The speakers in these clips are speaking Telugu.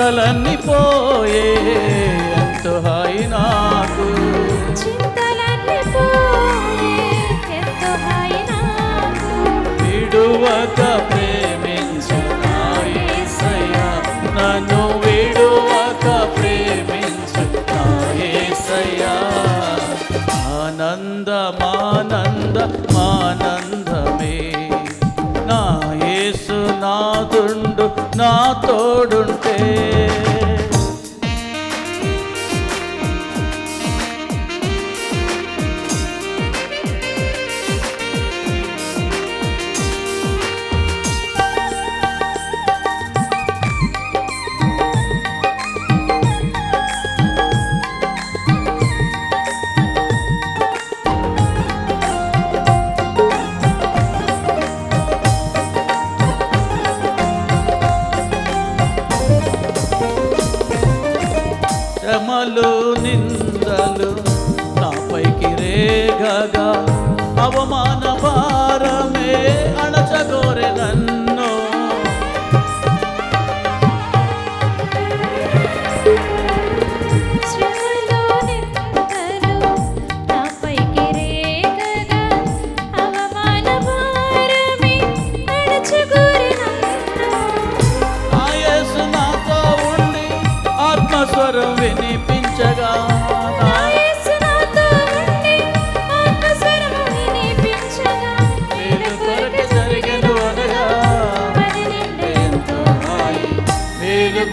చింతలన్నీ పోయే ఎంతో హాయి నాకు. విడువక ప్రేమించు నన్ను విడువక ప్రేమించు ఆనంద మానంద మానందమే. నా యేసు నాదుండు నా తోడుంటే জাগা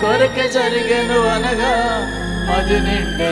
కొరకే జరిగను అనగా అది నిండే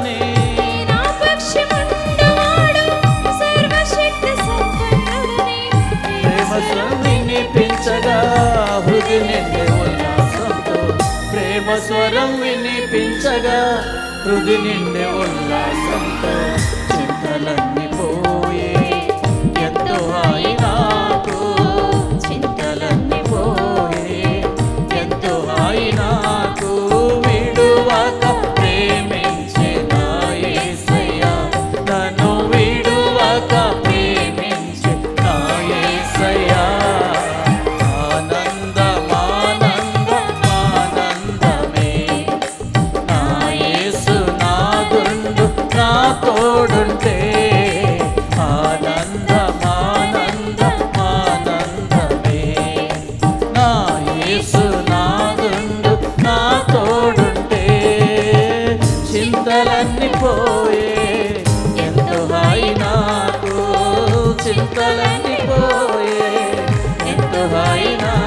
చేర్చగా హృది నిండే ఉల్లాసంతో ప్రేమ స్వరం వినిపించగా హృది నిండే ఉల్లాసంతో చింతలన్నీ పోయే. ఎంతో హాయి నాకు చింతలన్నీ పోయే. ఎంతో హాయి నాకు